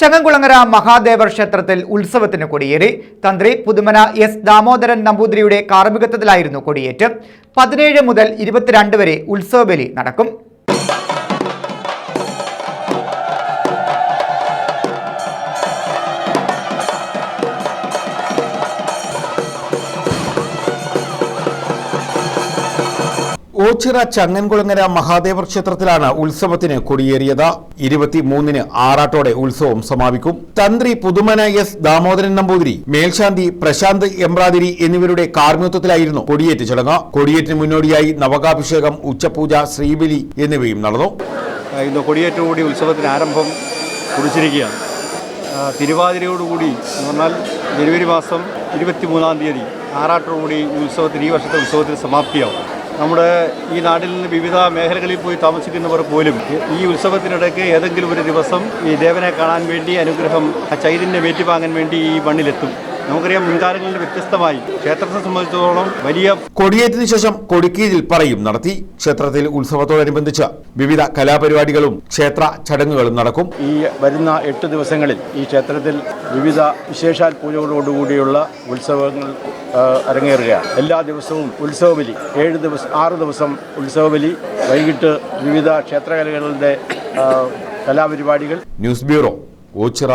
ചങ്ങംകുളങ്ങര മഹാദേവർ ക്ഷേത്രത്തിൽ ഉത്സവത്തിന് കൊടിയേറി. തന്ത്രി പുതുമന എസ് ദാമോദരൻ നമ്പൂതിരിയുടെ കാർമ്മികത്വത്തിലായിരുന്നു കൊടിയേറ്റ്. പതിനേഴ് മുതൽ ഇരുപത്തിരണ്ട് വരെ ഉത്സവബലി നടക്കും. ഓച്ചിറ ചങ്ങൻകുളങ്ങര മഹാദേവ ക്ഷേത്രത്തിലാണ് ഉത്സവത്തിന് കൊടിയേറിയത്. ഇരുപത്തിമൂന്നിന് ആറാട്ടോടെ ഉത്സവം സമാപിക്കും. തന്ത്രി പുതുമന എസ് ദാമോദരൻ നമ്പൂതിരി മേൽശാന്തി പ്രശാന്ത് എംബ്രാതിരി എന്നിവരുടെ കാർമ്മിത്വത്തിലായിരുന്നു കൊടിയേറ്റ് ചടങ്ങ്. കൊടിയേറ്റിന് മുന്നോടിയായി നവകാഭിഷേകം ഉച്ചപൂജ ശ്രീബലി എന്നിവയും നടന്നു. ഇന്ന് കൊടിയേറ്റോടുകൂടി ഉത്സവത്തിന് ആരംഭം കുറിച്ചിരിക്കുകയാണ്. തിരുവാതിരയോടുകൂടി എന്ന് പറഞ്ഞാൽ ജനുവരി മാസം ഇരുപത്തി മൂന്നാം തീയതി ആറാട്ടോടുകൂടി ഉത്സവത്തിന് ഈ വർഷത്തെ ഉത്സവത്തിന് സമാപ്തിയാവും. നമ്മുടെ ഈ നാട്ടിൽ നിന്ന് വിവിധ മേഖലകളിൽ പോയി താമസിക്കുന്നവർ പോലും ഈ- ഉത്സവത്തിനിടയ്ക്ക് ഏതെങ്കിലും ഒരു ദിവസം ഈ ദേവനെ കാണാൻ വേണ്ടി അനുഗ്രഹം ചൈതന്യം ഏറ്റുവാങ്ങാൻ വേണ്ടി ഈ മണ്ണിലെത്തും. നമുക്കറിയാം മുൻകാലങ്ങളിൽ വ്യത്യസ്തമായി ക്ഷേത്രത്തെ സംബന്ധിച്ചിടത്തോളം വലിയ കൊടിയേറ്റിന് ശേഷം കൊടിക്കീഴിൽ പറയും നടത്തി ക്ഷേത്രത്തിൽ ഉത്സവത്തോടനുബന്ധിച്ച് വിവിധ കലാപരിപാടികളും ക്ഷേത്ര ചടങ്ങുകളും നടക്കും. ഈ വരുന്ന എട്ട് ദിവസങ്ങളിൽ ഈ ക്ഷേത്രത്തിൽ വിവിധ വിശേഷാൽ പൂജകളോടുകൂടിയുള്ള ഉത്സവങ്ങൾ അരങ്ങേറുകയാണ്. എല്ലാ ദിവസവും ഉത്സവബലി ഏഴ് ദിവസം ആറ് ദിവസം ഉത്സവബലി വൈകിട്ട് വിവിധ ക്ഷേത്രകലകളുടെ കലാപരിപാടികൾ. News bureau Ochira